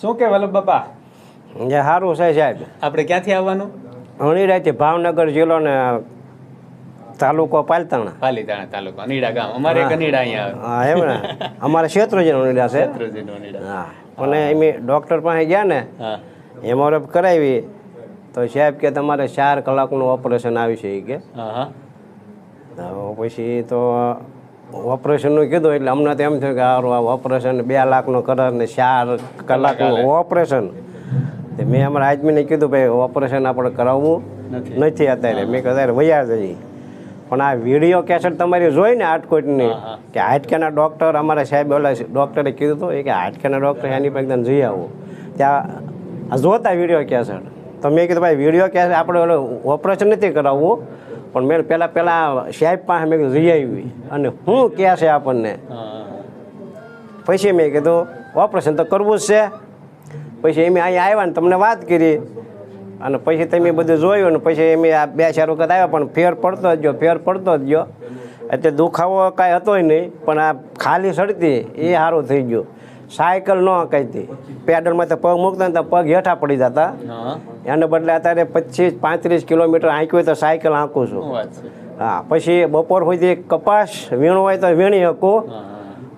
શું કે વલ્લભ બાપા? જે સારું છે સાહેબ. આપણે ક્યાંથી આવવાનું? ઘણી રાતે ભાવનગર જિલ્લો ને તાલુકો પાલતાણા. પાલીતાણા તાલુકો અનીડા ગામ. અમારે અનીડા અહીંયા હા એમ ને? અમારે ક્ષેત્રજીનો અનીડા છે. આવે અનીડા હા અને એમ ડૉક્ટર પાસે ગયા ને હા. એમઆરએફ કરાવી તો સાહેબ કે તમારે ચાર કલાકનું ઓપરેશન આવી છે કે. હા હા. પછી તો ઓપરેશનનું કીધું એટલે અમને તો એમ થયું કે સારું આ ઓપરેશન બે લાખનો કરાર ને ચાર કલાકનું ઓપરેશન. તે મેં અમારા આદમીને કીધું ભાઈ ઓપરેશન આપણે કરાવવું નથી. અત્યારે. મેં કહ્યું અત્યારે વૈયા જઈ પણ આ વીડિયો કેસેટ તમારી જોઈ ને હા. કે હાટકાના ડૉક્ટર અમારા સાહેબ ઓલા ડૉક્ટરે કીધું હતું એ કે હાટકાના ડૉક્ટર એની પાસે એકદમ જઈ આવું. ત્યાં જોતા વીડિયો કેસેટ. તો મેં કીધું ભાઈ વીડિયો કેસેટ આપણે ઓલું ઓપરેશન નથી કરાવવું. પણ મેં પહેલાં પહેલાં સાહેબ પાસે મેં કીધું જઈ આવી. અને શું કહે છે આપણને? પછી મેં કીધું, ઓપરેશન તો કરવું જ છે. પછી એમ અહીંયા આવ્યા ને તમને વાત કરી. અને પછી તમે બધું જોયું ને પછી એમ આ બે ચાર વખત આવ્યા, પણ ફેર પડતો જ ગયો, ફેર પડતો જ ગયો. એટલે દુખાવો કાંઈ હતો નહીં, પણ આ ખાલી સડતી એ સારું થઈ ગયું. સાયકલ ન કહેતી. પેડલમાં તો પગ મૂકતા ને તો પગ હેઠા પડી જતા. એને બદલે અત્યારે પચીસ પાંત્રીસ કિલોમીટર આંક્યું હોય તો સાયકલ આંકું છું. હા પછી બપોર સુધી કપાસ વીણો હોય તો વીણી શકું.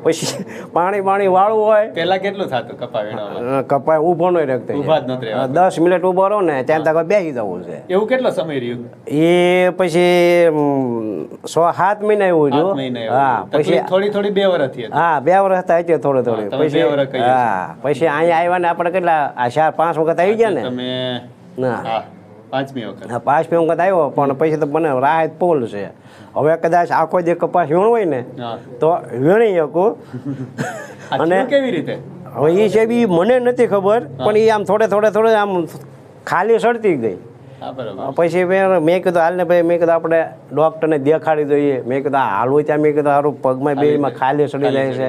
પછી પાણી પાણી વાળું હોય. પેલા કેટલું થતું કપા વીણવામાં? ઊભો નો રાખતો ઊભા જ નથી દસ મિનિટ ઊભો રહો ને ત્યાં તક બેસી જવું છે. એવું કેટલો સમય રહ્યું? એ પછી સો સાત મહિના એવું રહ્યું. હા પછી થોડી થોડી બે વર્ષથી હતી હા બે વર્ષ હતા હતી થોડી થોડી. પછી. હા પછી અહીંયા આવ્યા ને આપણે કેટલા આ ચાર પાંચ વખત આવી ગયા ને? તમે ના. પાંચમી વખત. હા પાંચ વખત આવ્યો પણ પછી તો મને રાહત પોલ છે. હવે કદાચ આખો જે કપાસ વીણ હોય ને તો વીણી શકું. અને- કેવી રીતે? હવે એ છે બી મને નથી ખબર પણ એ આમ થોડે થોડે થોડે આમ ખાલી સડતી ગઈ. પછી મેં મેં કીધું હાલને ભાઈ મેં કીધું આપણે ડૉક્ટરને દેખાડી દઈએ. મેં કીધું આ હાલવું ત્યાં મેં કીધું સારું પગમાં બેમાં ખાલી સડી જાય છે.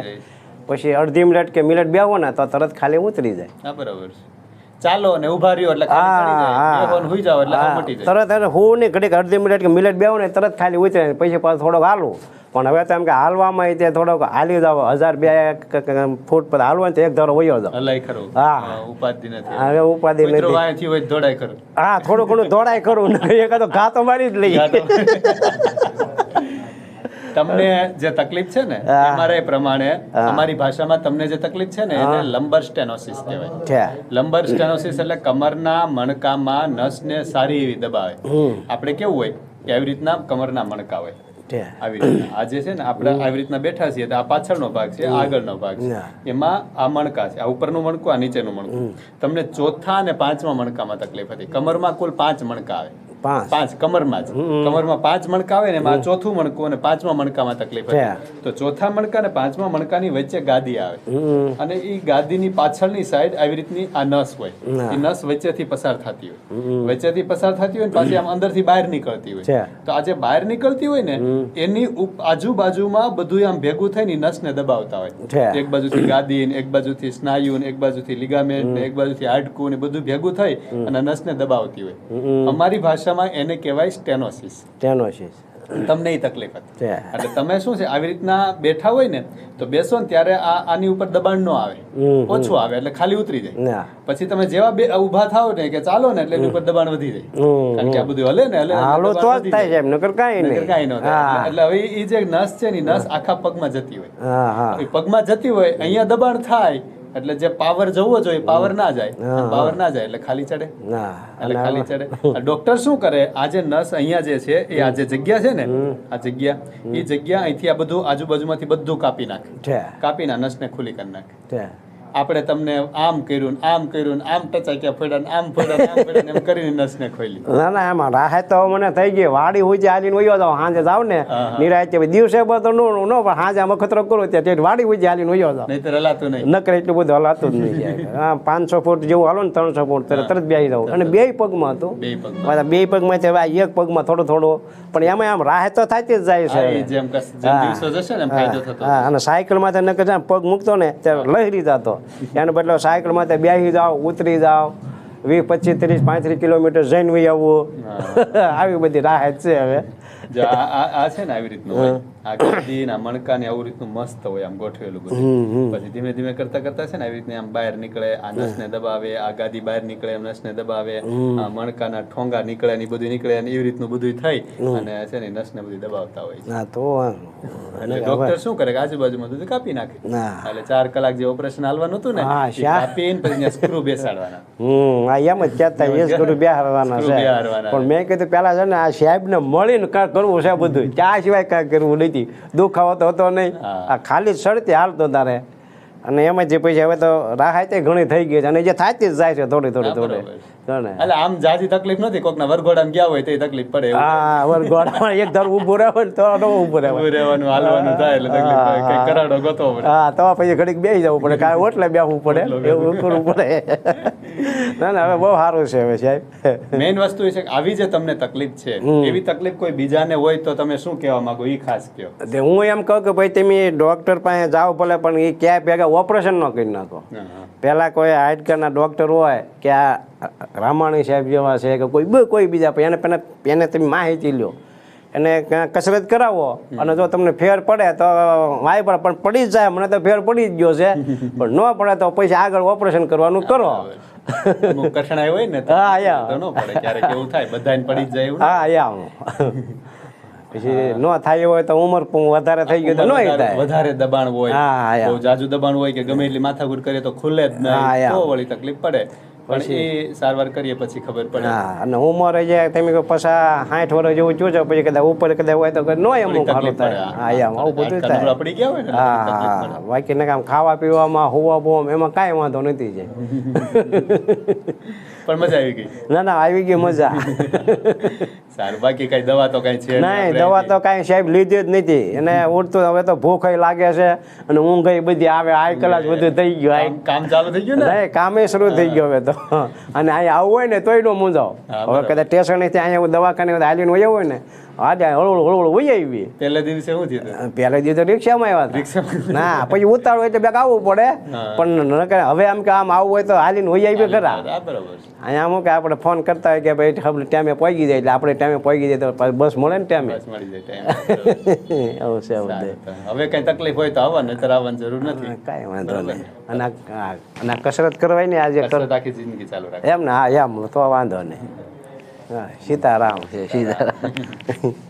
પછી અડધી મિનિટ કે મિનિટ બેહો ને તો તરત ખાલી ઉતરી જાય. બરાબર છે. ચાલો ને ઊભા રહ્યો એટલે હુઈ જાવ એટલે મટી જાય. તરત એટલે હું ને ઘડીક અડધી મિનિટ કે મિનિટ બેહો ને તરત ખાલી ઉતરે પછી પાછું થોડોક હાલું. પણ હવે તો એમ કે હાલવામાં તે થોડોક હાલી જાવ. હજાર બે ફૂટ પર હાલવા તો એક ધારો વયો જાવ. હલાય ખરું. હા. હા, ઉપાધિ નથી. હવે ઉપાધિ નથી. વાંહે હોય ખરું. હા થોડું ઘણું દોડાય કરું ને એકાદો ઘા તો મારી જ લઈએ. તમને જે તકલીફ છે ને અમારે એ પ્રમાણે અમારી ભાષામાં તમને જે તકલીફ છે ને એને લંબર સ્ટેનોસિસ કહેવાય. લંબર સ્ટેનોસિસ એટલે કમરના મણકામાં નસને સારી એવી દબાવે. આપણે કેવું હોય કે આવી રીતના કમરના મણકા હોય. આવી રીતના. આજે છે ને આપણે આવી રીતના બેઠા છીએ તો આ પાછળનો ભાગ છે આગળનો ભાગ છે. એમાં આ મણકા છે. આ ઉપરનું મણકું આ નીચેનું મણકું. તમને ચોથા અને પાંચમા મણકામાં તકલીફ હતી. કમરમાં કુલ પાંચ મણકા આવે. પાંચ. પાંચ કમરમાં જ. કમરમાં પાંચ મણકા આવે ને એમાં ચોથું મણકું અને પાંચમા મણકામાં તકલીફ. હતી. તો ચોથા મણકા અને પાંચમા મણકાની વચ્ચે ગાદી આવે. અને એ ગાદીની પાછળની સાઈડ આવી રીતની આ નસ હોય. એ નસ વચ્ચેથી પસાર થતી હોય. વચ્ચેથી પસાર થતી હોય ને પાછી આમ અંદરથી બહાર નીકળતી હોય. તો આ જે બહાર નીકળતી હોય ને એની આજુબાજુમાં બધું આમ ભેગું થઈને નસ નસને દબાવતા હોય. એક બાજુથી ગાદી ને એક બાજુથી સ્નાયુ ને એક બાજુથી લિગામેન્ટ ને એક બાજુથી હાડકું ને બધું ભેગું થઈ અને નસને દબાવતી હોય. અમારી ભાષામાં એને કહેવાય સ્ટેનોસિસ સ્ટેનોસિસ તમને એ તકલીફ હતી. એટલે તમે શું છે આવી રીતના બેઠા હોય ને તો બેસો ને ત્યારે આ આની ઉપર દબાણ ન આવે. ઓછું આવે એટલે ખાલી ઉતરી જાય. પછી તમે જેવા બે ઊભા થાવ ને કે ચાલો ને એટલે એની ઉપર દબાણ વધી જાય. કારણ કે આ બધું હલે ને હલે ને હાલો તો જ થાય છે એમ નકર કાઈ નહીં. કાઈ ન એટલે હવે એ જે નસ છે ને નસ આખા પગમાં જતી હોય. હા હા. પગમાં જતી હોય અહીંયા દબાણ થાય એટલે જે પાવર જવો જોઈએ પાવર ના જાય. પાવર ના જાય એટલે ખાલી ચડે. ના એટલે ખાલી ચડે. ડોક્ટર શું કરે? આ જે નસ અહીંયા જે છે એ આ જે જગ્યા છે ને આ જગ્યા એ જગ્યા અહીંથી આ બધું આજુબાજુમાંથી બધું કાપી નાખે. છે. કાપી ના નસને ખુલી કરી નાખે. આપણે તમને આમ કર્યું ને આમ કર્યું ને આમ ટચાક્યા ફોડ્યા ને આમ ફોડ્યા એમ કરીને નસને ખોલી ના ના એમાં રાહત તો મને થઈ ગઈ. વાડી હોય હાલીને વયો જાવ સાંજે જાવ ને નિરાય દિવસે બધો નો નો પણ સાંજે આમ ખતરો કરો ત્યાં વાડી હોય હાલીને વયો જાવ નહીં તો હલાતું નહીં. નકર એટલું બધું હલાતું જ નહીં હા પાંચસો ફૂટ જેવું હાલો ને ત્રણસો ફૂટ તરત તરત બેસી જાવ અને બે પગમાં હતું. બે પગ બે પગમાં છે એક પગમાં થોડો થોડો. પણ એમાં આમ રાહત તો થતી જ જાય છે. જેમ કસ- જેમ દિવસો જશે ને ફાયદો થતો હા અને સાયકલમાં નકર પગ મૂકતો ને ત્યારે લહેરી જતો એને બદલે સાયકલમાં તો બેસી જાઓ ઉતરી જાઓ. વીસ પચીસ ત્રીસ પાંત્રીસ કિલોમીટર જઈને વહી આવવું આવી બધી રાહત છે હવે. આ આ- આ છે ને આવી રીતનું હોય. આ ગદી ના મણકા ને આવું રીતનું મસ્ત હોય આમ ગોઠવેલું બધું. પછી ધીમે ધીમે કરતા કરતા છે ને આવી રીતે આમ બહાર નીકળે આ નસને દબાવે આ ગાદી બહાર નીકળે એમ નસને દબાવે આ મણકાના ઠોંગા નીકળે ને બધું નીકળે અને એવી રીતનું બધું થાય અને છે ને નસને બધું દબાવતા હોય છે. તો એટલે ડોક્ટર શું કરે કે આજુબાજુમાં બધું કાપી નાખે. એટલે ચાર કલાક જે ઓપરેશન હાલવાનું હતું ને કાપીને પછી સ્ક્રૂ બેસાડવાના. હમ આ એમ જ કહેતા એ સ્ક્રૂ બેહારવાના છે. પણ મેં કીધું પેલા છે ને આ સાહેબને મળીને કાંઈ કરવું છે બધું. ચા સિવાય કાંઈ કરવું નથી. દુખાવો તો હતો નહીં. આ ખાલી સડતી હાલતો તારે. અને એમાં જે પછી હવે તો રાહતે ઘણી થઈ ગઈ છે. અને જે થાતી જ જાય છે થોડી થોડી થોડી. બરોબર. એટલે આમ જાજી તકલીફ નથી કોકના વરઘોડામાં ગયા હોય તો તકલીફ પડે. હા વરઘોડામાં એક ધર ઊભું રહેવું ને તો ન ઊભું રહેવાય ઊભું રહેવાનું હાલવાનું થાય એટલે તકલીફ પડે. કરાડો ગોતો પડે. હા તો પછી ઘડીક બેસી જવું પડે. કાંઈ ઓટલે બેહવું પડે. એવું કરવું પડે. ના ના હવે બહુ સારું છે હવે સાહેબ. મેઇન વસ્તુ એ છે કે આવી જે તમને તકલીફ છે એવી તકલીફ કોઈ બીજાને હોય તો તમે શું કહેવા માંગો? એ ખાસ કહો હું એમ કહું કે ભાઈ તમે ડોક્ટર પાસે જાઓ ભલે પણ એ ક્યાંય ભેગા ઓપરેશન ન કરી નાખો. પહેલાં કોઈ હાડકાના ડૉક્ટર હોય કે આ રામાણી સાહેબ જેવા છે કે કોઈ બે કોઈ બીજા એને પહેલાં એને તમે માહિતી લ્યો. એને કસરત કરાવો અને જો તમને ફેર પડે તો વાય પડે પણ પડી જ જાય. મને તો ફેર પડી જ ગયો છે. પણ ન પડે તો પછી આગળ ઓપરેશન કરવાનું કરો. કઠણાઈ હોય ને હા, યા. ન પડે. ક્યારેક એવું થાય બધાને પડી જાય હા યા. પછી ન થાય હોય તો ઉંમર વધારે થઈ ગયું તો ન વધારે- થાય. વધારે દબાણ હોય. બહુ જાજુ દબાણ હોય કે ગમે એટલી માથાકૂટ કરીએ તો ખુલે જ ના નહીં તો વળી તકલીફ પડે. પણ એ સારવાર કરીએ પછી ખબર પડે. હા અને ઉંમર જે તમે કહો પછા સાઠ વર્ષ જેવું જોજો પછી કદાચ ઉપર કદાચ હોય તો નો એમ સારું થાય. હા. એમ આવું બધું થાય. પડી ગયા હોય ને હા હા બાકી ને કામ ખાવા પીવામાં હોવા બોવા એમાં કાંઈ વાંધો નથી જાય પણ મજા આવી ગઈ? ના ના આવી ગઈ મજા. સારું બાકી કઈ દવા તો કઈ છે નહીં દવા તો કાંઈ સાહેબ લીધી જ નથી. એને ઉડતું હવે તો ભૂખ લાગે છે અને ઊંઘ બધી આવે આ કલાક બધું થઈ ગયું કામ ચાલુ થઈ ગયું ને? કામે શરૂ થઈ ગયો હવે તો. અને અહીંયા આવવું હોય ને તોય ન મૂંઝાવ હવે કદાચ સ્ટેશનથી અહીંયા દવાખાને હાલીને વયા હોય ને. આજે હળવું હળવું વહી આવી પહેલા દિવસે શું થયું પહેલા દિવસે તો રિક્ષામાં આવ્યા રિક્ષા? ના પછી ઉતાળો તો બેક આવવું પડે. હા. પણ હવે આમ કે આમ આવવું હોય તો હાલીને વહી આવી ખરા. હા, બરાબર. અહીંયા અમુક આપણે ફોન કરતા હોય કે ભાઈ આપણે ટાઈમે પહોંચી જાય એટલે આપણે ટાઈમે પહોંચી જાય તો પાછી બસ મળે ને ટાઈમે. આવું મળી જાય છે હવે કઈ તકલીફ હોય તો આવવાનું નહીંતર આવવાની જરૂર નથી. કાંઈ વાંધો નહીં. અને કસરત કરવાની આજે કસરત આખી જિંદગી ચાલુ રાખે. એમ ને હા એમ તો વાંધો નહીં. હા સીતારામ સીતારામ